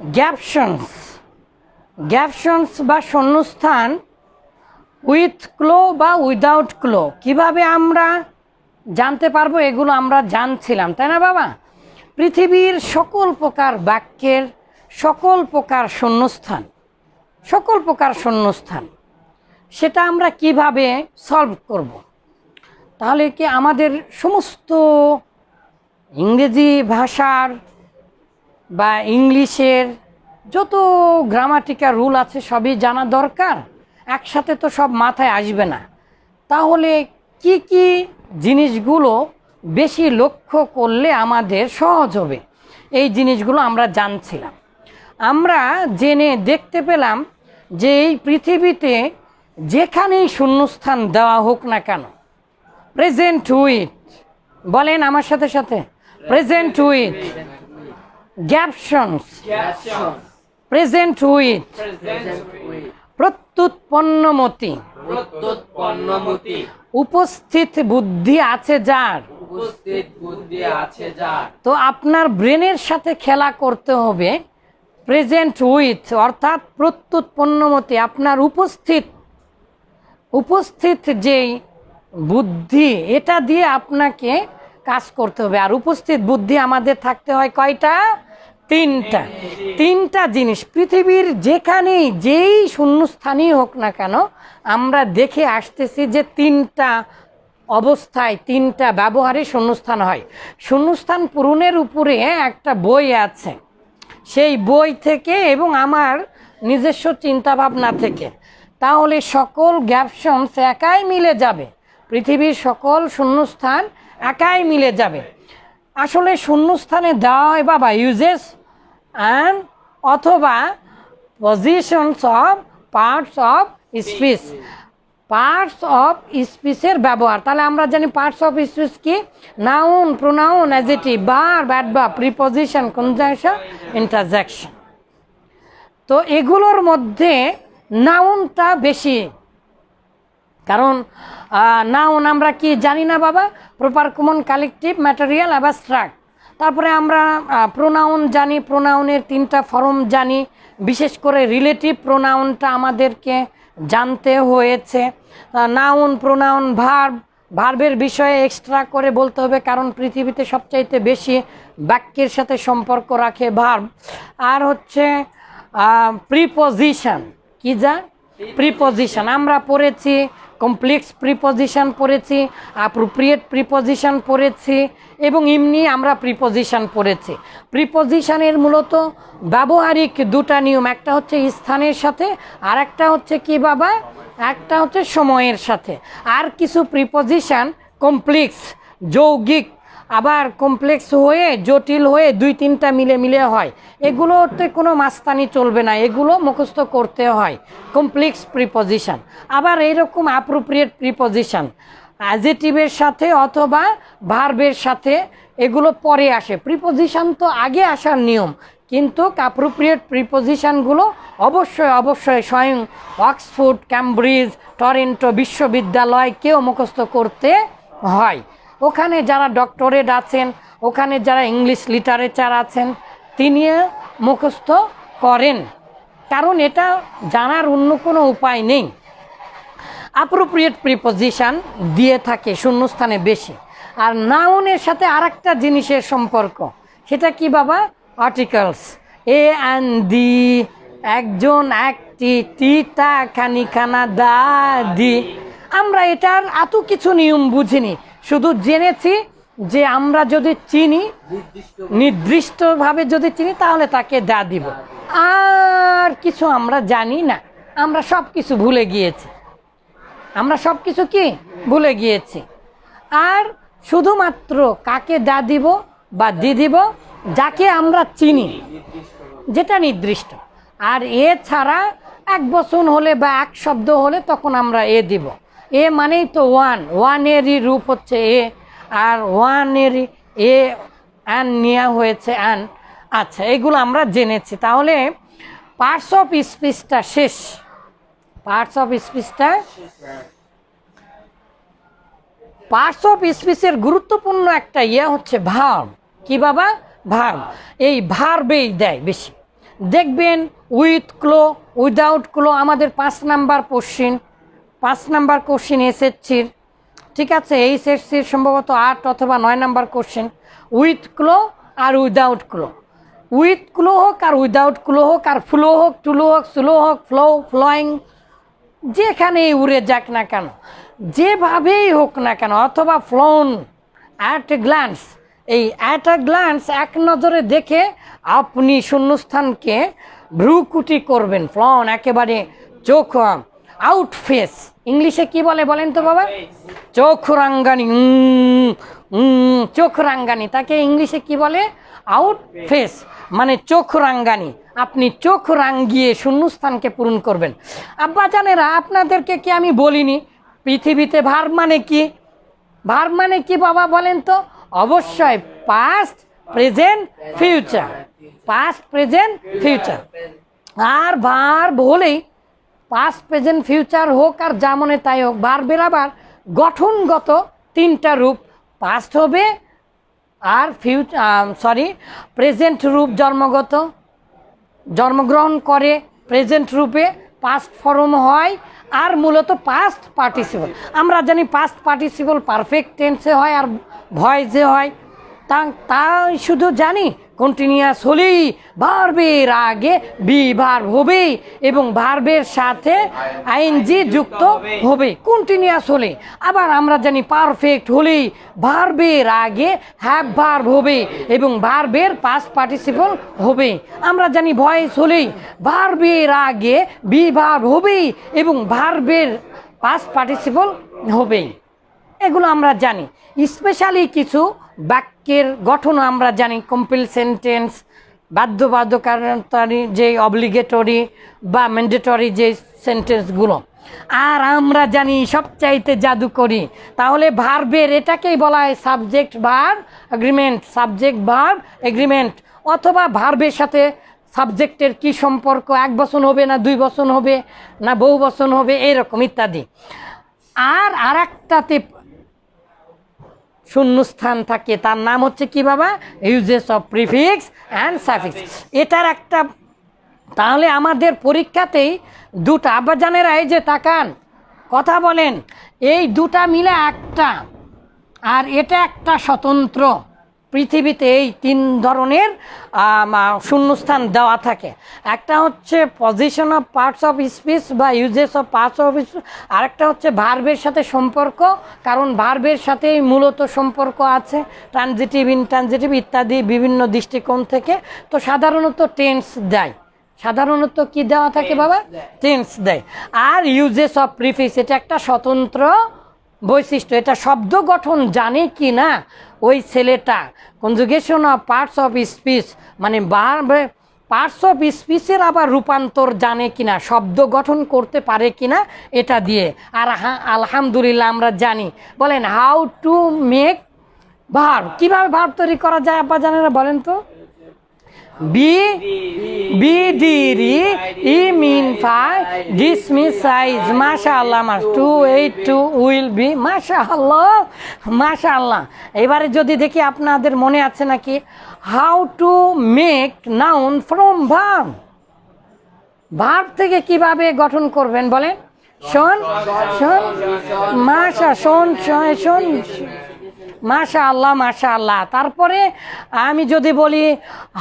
গ্যাপশনস গ্যাপশনস বা শূন্যস্থান উইথ ক্লো বা উইদাউট ক্লো। কীভাবে আমরা জানতে পারব? এগুলো আমরা জানছিলাম, তাই না বাবা? পৃথিবীর সকল প্রকার বাক্যের সকল প্রকার শূন্যস্থান, সকল প্রকার শূন্যস্থান, সেটা আমরা কীভাবে সলভ করব। তাহলে কি আমাদের সমস্ত ইংরেজি ভাষার বা ইংলিশের যত গ্রামাটিক্যাল রুল আছে সবই জানা দরকার। একসাথে তো সব মাথায় আসবে না। তাহলে কি কি জিনিসগুলো বেশি লক্ষ্য করলে আমাদের সহজ হবে? এই জিনিসগুলো আমরা জানছিলাম। আমরা জেনে দেখতে পেলাম যে এই পৃথিবীতে যেখানেই শূন্যস্থান দেওয়া হোক না কেন প্রেজেন্ট উইথ বলেন আমার সাথে সাথে প্রেজেন্ট উইথ গ্যাপশনস প্রেজেন্ট উইথ. প্রত্যুৎপন্নমতি প্রত্যুৎপন্নমতি উপস্থিত বুদ্ধি আছে যার উপস্থিত বুদ্ধি আছে যার তো আপনার ব্রেনের সাথে খেলা করতে হবে। প্রেজেন্ট উইথ অর্থাৎ প্রত্যুৎপন্নমতি আপনার উপস্থিত। উপস্থিত যেই বুদ্ধি এটা দিয়ে আপনাকে কাজ করতে হবে। আর উপস্থিত বুদ্ধি আমাদের থাকতে হয় কয়টা? তিনটা। তিনটা জিনিস। পৃথিবীর যেখানেই, যেই শূন্যস্থানই হোক না কেন, আমরা দেখে আসতেছি যে তিনটা অবস্থায়, তিনটা ব্যবহারে শূন্যস্থান হয়। শূন্যস্থান পূরণের উপরে একটা বই আছে। সেই বই থেকে এবং আমার নিজস্ব চিন্তাভাবনা থেকে। তাহলে সকল গ্যাপশনস একাই মিলে যাবে। পৃথিবীর সকল শূন্যস্থান একাই মিলে যাবে। আসলে শূন্যস্থানে দেওয়া হয় বাবা ইউজেস অ্যান্ড অথবা positions of parts of speech parts of স্পিচের ব্যবহার। তাহলে আমরা জানি পার্টস অফ স্পিচ কি? নাউন প্রোনাউন অ্যাজেটিভ বার ব্যাট বা প্রিপজিশন কনজাংশন ইন্টারজেকশন তো এগুলোর মধ্যে নাউনটা বেশি। কারণ নাউন আমরা কি জানি না বাবা? Proper common collective material abstract তারপরে আমরা প্রোনাউন জানি প্রোনাউনের তিনটা ফর্ম জানি। বিশেষ করে রিলেটিভ প্রোনাউনটা আমাদেরকে জানতে হয়েছে। নাউন প্রোনাউন ভার্ব ভার্বের বিষয়ে এক্সট্রা করে বলতে হবে কারণ পৃথিবীতে সবচাইতে বেশি বাক্যের সাথে সম্পর্ক রাখে ভার্ব আর হচ্ছে প্রিপোজিশন কি যা? প্রিপোজিশন আমরা পড়েছি কমপ্লেক্স প্রিপোজিশন পড়েছি অ্যাপ্রোপ্রিয়েট প্রিপোজিশন পড়েছি এবং এমনি আমরা প্রিপোজিশন পড়েছি। প্রিপোজিশানের মূলত ব্যবহারিক দুটা নিয়ম, একটা হচ্ছে স্থানের সাথে, আর একটা হচ্ছে কি বাবা? একটা হচ্ছে সময়ের সাথে। আর কিছু প্রিপোজিশন কমপ্লেক্স যৌগিক আবার কমপ্লেক্স হয়ে, জটিল হয়ে দুই তিনটা মিলে মিলে হয়। এগুলোতে কোনো মাস্তানি চলবে না, এগুলো মুখস্থ করতে হয়। কমপ্লেক্স প্রিপোজিশন আবার এইরকম অ্যাপ্রোপ্রিয়েট প্রিপোজিশন অ্যাজেটিভের সাথে অথবা ভার্বের সাথে এগুলো পরে আসে। প্রিপোজিশন তো আগে আসার নিয়ম, কিন্তু অ্যাপ্রোপ্রিয়েট প্রিপোজিশনগুলো অবশ্যই অবশ্যই স্বয়ং অক্সফোর্ড, ক্যামব্রিজ, টরেন্টো বিশ্ববিদ্যালয় কেউ মুখস্থ করতে হয়। ওখানে যারা ডক্টরেট আছেন, ওখানে যারা ইংলিশ লিটারেচার আছেন তিনি মুখস্থ করেন। কারণ এটা জানার অন্য কোনো উপায় নেই। অ্যাপ্রোপ্রিয়েট প্রিপোজিশান দিয়ে থাকে শূন্যস্থানে বেশি। আর নাউনের সাথে আরেকটা জিনিসের সম্পর্ক, সেটা কি বাবা? আর্টিকেলস এ অ্যান্ড দি একজন, একটি টিটা খানিখানা, দা, দি। আমরা এটার এত কিছু নিয়ম বুঝিনি। শুধু জেনেছি যে আমরা যদি চিনি নির্দিষ্ট নির্দিষ্টভাবে যদি চিনি, তাহলে তাকে দা দিব। আর কিছু আমরা জানি না। আমরা সব কিছু ভুলে গিয়েছি। আমরা সব কিছু কি? ভুলে গিয়েছি। আর শুধুমাত্র কাকে দা দিব বা দি দিব, যাকে আমরা চিনি, যেটা নির্দিষ্ট। আর এ ছাড়া এক বচন হলে বা এক শব্দ হলে তখন আমরা এ দিব। এ মানেই তো ওয়ান। ওয়ানেরই রূপ হচ্ছে এ, আর ওয়ানেরই এ অ্যান নেওয়া হয়েছে অ্যান। আচ্ছা এগুলো আমরা জেনেছি। তাহলে পার্টস অফ স্পিচটা শেষ। পার্টস অফ স্পিচটা পার্টস অফ স্পিচের গুরুত্বপূর্ণ একটা ইয়ে হচ্ছে ভার্ব। কি বাবা? ভার্ব। এই ভার্বেই দেয় বেশি। দেখবেন, উইথ ক্লো, উইদাউট ক্লো, আমাদের পাঁচ নাম্বার কোশ্চিন। পাঁচ নাম্বার কোশ্চিন এসএসসির ঠিক আছে? এইচএসসির সম্ভবত আট অথবা নয় নাম্বার কোশ্চেন উইথ ক্লো আর উইদাউট ক্লো উইথ ক্লো হোক আর উইদাউট ক্লো হোক আর ফ্লো হোক টুলো হোক স্লো হোক ফ্লো ফ্লোয়িং যেখানেই উড়ে যাক না কেন, যেভাবেই হোক না কেন, অথবা ফ্লোন অ্যাট গ্ল্যান্স এই অ্যাট এ গ্ল্যান্স এক নজরে দেখে আপনি শূন্যস্থানকে ভ্রুকুটি করবেন। ফ্লন একেবারে চোখ আউট ফেস। ইংলিশে কি বলে বলেন তো বাবা? চোখ রাঙ্গানি চোখ রাঙ্গানি। তাকে ইংলিশে কি বলে? আউট ফেস মানে চোখ রাঙ্গানি। আপনি চোখ রাঙ্গিয়ে শূন্যস্থানকে পূরণ করবেন। আব্বা জানেরা, আপনাদেরকে কি আমি বলিনি? পৃথিবীতে ভার মানে কি? ভার মানে কি বাবা বলেন তো? অবশ্যই past present future past present future আর ভার বলেই পাস্ট প্রেজেন্ট ফিউচার হোক আর যা মনে তাই হোক ভার্বের আবার গঠনগত তিনটা রূপ পাস্ট হবে আর ফিউচার সরি প্রেজেন্ট রূপ জন্মগত। জন্মগ্রহণ করে প্রেজেন্ট রূপে পাস্ট ফর্ম হয় আর মূলত পাস্ট পার্টিসিপল আমরা জানি পাস্ট পার্টিসিপল পারফেক্ট টেন্সে হয় আর ভয়েসে হয়। তা, তাই শুধু জানি কন্টিনিউয়াস হলেই ভার্বের আগে বি ভার্ব হবে এবং ভার্বের সাথে আইএনজি যুক্ত হবে। কন্টিনিউয়াস হলে। আবার আমরা জানি পারফেক্ট হলেই ভার্বের আগে হ্যাভ ভার্ব হবে এবং ভার্বের পাস্ট পার্টিসিপল হবে। আমরা জানি ভয়েস হলেই ভার্বের আগে বি ভার্ব হবে এবং ভার্বের পাস্ট পার্টিসিপল হবে। এগুলো আমরা জানি। স্পেশালি কিছু বাক্যের গঠন আমরা জানি কম্পিল সেন্টেন্স বাধ্যবাধকতারি যে অব্লিগেটরি বা ম্যান্ডেটরি যে সেন্টেন্সগুলো আর আমরা জানি সবচাইতে জাদু করি তাহলে ভার্বের এটাকেই বলা হয় সাবজেক্ট ভার এগ্রিমেন্ট সাবজেক্ট ভার এগ্রিমেন্ট অথবা ভার্বের সাথে সাবজেক্টের কি সম্পর্ক? এক বছর হবে না দুই বছর হবে না বহু বছর হবে? এরকম ইত্যাদি। আর আর একটাতে শূন্যস্থান থাকে। তার নাম হচ্ছে কি বাবা? Uses of prefix and suffix এটার একটা, তাহলে আমাদের পরীক্ষাতেই দুটা, আব্বাজানেরা এই যে তাকান, কথা বলেন। এই দুটা মিলে একটা, আর এটা একটা স্বতন্ত্র। পৃথিবীতে এই তিন ধরনের শূন্যস্থান দেওয়া থাকে। একটা হচ্ছে position of parts of speech বা uses of parts of speech আরেকটা হচ্ছে ভার্বের সাথে সম্পর্ক কারণ ভার্বের সাথেই মূলত সম্পর্ক আছে ট্রানজিটিভ ইনট্রানজিটিভ ইত্যাদি বিভিন্ন দৃষ্টিকোণ থেকে। তো সাধারণত টেন্স দেয়। সাধারণত কি দেওয়া থাকে বাবা? টেন্স দেয়। আর ইউজেস অফ প্রিফিক্স এটা একটা স্বতন্ত্র বৈশিষ্ট্য। এটা শব্দ গঠন জানে কি না? ওই ছেলেটা conjugation of parts of speech মানে পার্টস অফ স্পিচের আবার রূপান্তর জানে কিনা, শব্দ গঠন করতে পারে কিনা, এটা দিয়ে। আর হা আলহামদুলিল্লাহ আমরা জানি। বলেন হাউ টু মেক ভার কীভাবে ভার তৈরি করা যায়, আব্বা জানেরা বলেন তো? বি বি ডি রি ই মিন ফাই ডিসমিস সাইজ মাশা আল্লাহ মাস two eight two will be মাশা আল্লাহ মাশা আল্লাহ এবারে যদি দেখি আপনাদের মনে আছে নাকি? How to make noun from verb verb থেকে কীভাবে গঠন করবেন বলেন? শোন শোন, মাশা, শোন শোন শোন মাশা আল্লাহ মাশা আল্লাহ তারপরে আমি যদি বলি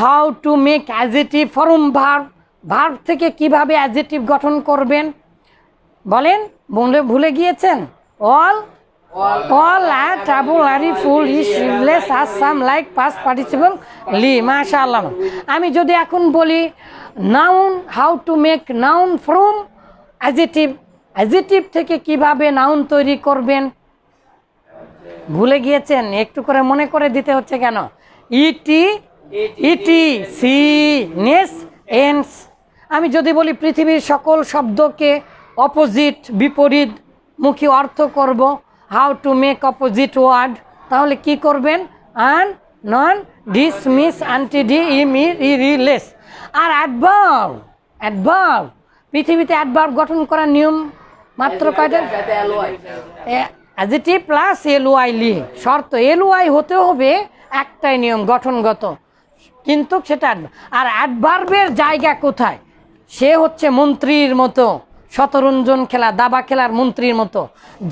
how to make adjective from verb verb থেকে কীভাবে অ্যাজেটিভ গঠন করবেন? বলেন বলে ভুলে গিয়েছেন? অল অল আর ট্রাবল আরি ফুল ই শিভলেস আর some like past participle ly মাশা আল্লাহ আমি যদি এখন বলি noun how to make noun from adjective adjective থেকে কীভাবে নাউন তৈরি করবেন? ভুলে গিয়েছেন? একটু করে মনে করে দিতে হচ্ছে কেন? ইটি ইটি সি নেস এন্স আমি যদি বলি পৃথিবীর সকল শব্দকে অপোজিট বিপরীত, মুখী অর্থ করব how to make opposite word তাহলে কি করবেন? Un non dis mis anti de ইমি রিলেস আর অ্যাডভার্ব অ্যাডভার্ব পৃথিবীতে অ্যাডভার্ব গঠন করার নিয়ম মাত্র কয়টা? অ্যাজিটিভ প্লাস এলওয়াই লি শর্ত এলওয়াই হতে হবে একটাই নিয়ম, গঠনগত। কিন্তু সেটা আর অ্যাডভার্বের জায়গা কোথায়? সে হচ্ছে মন্ত্রীর মতো, শতরঞ্জন খেলা, দাবা খেলার মন্ত্রীর মতো।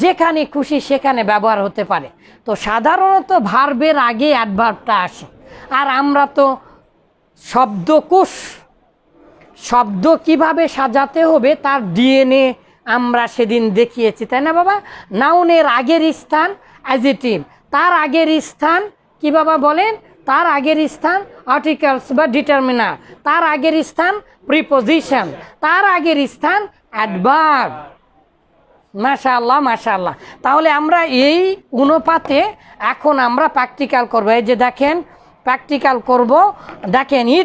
যেখানে খুশি সেখানে ব্যবহার হতে পারে। তো সাধারণত ভার্বের আগে অ্যাডভার্বটা আসে। আর আমরা তো শব্দকোষ, শব্দ কীভাবে সাজাতে হবে তার ডিএনএ আমরা সেদিন দেখিয়েছি, তাই না বাবা? নাউনের আগের স্থান অ্যাজিটিভ তার আগের স্থান কি বাবা বলেন? তার আগের স্থান আর্টিকেলস বা ডিটারমিনার তার আগের স্থান প্রিপোজিশন তার আগের স্থান অ্যাডভার্ব মাশাআল্লাহ মাশাআল্লাহ। তাহলে আমরা এই অনুপাতে এখন আমরা প্র্যাকটিক্যাল করব। এই যে দেখেন প্র্যাকটিক্যাল করব। দেখেন ইট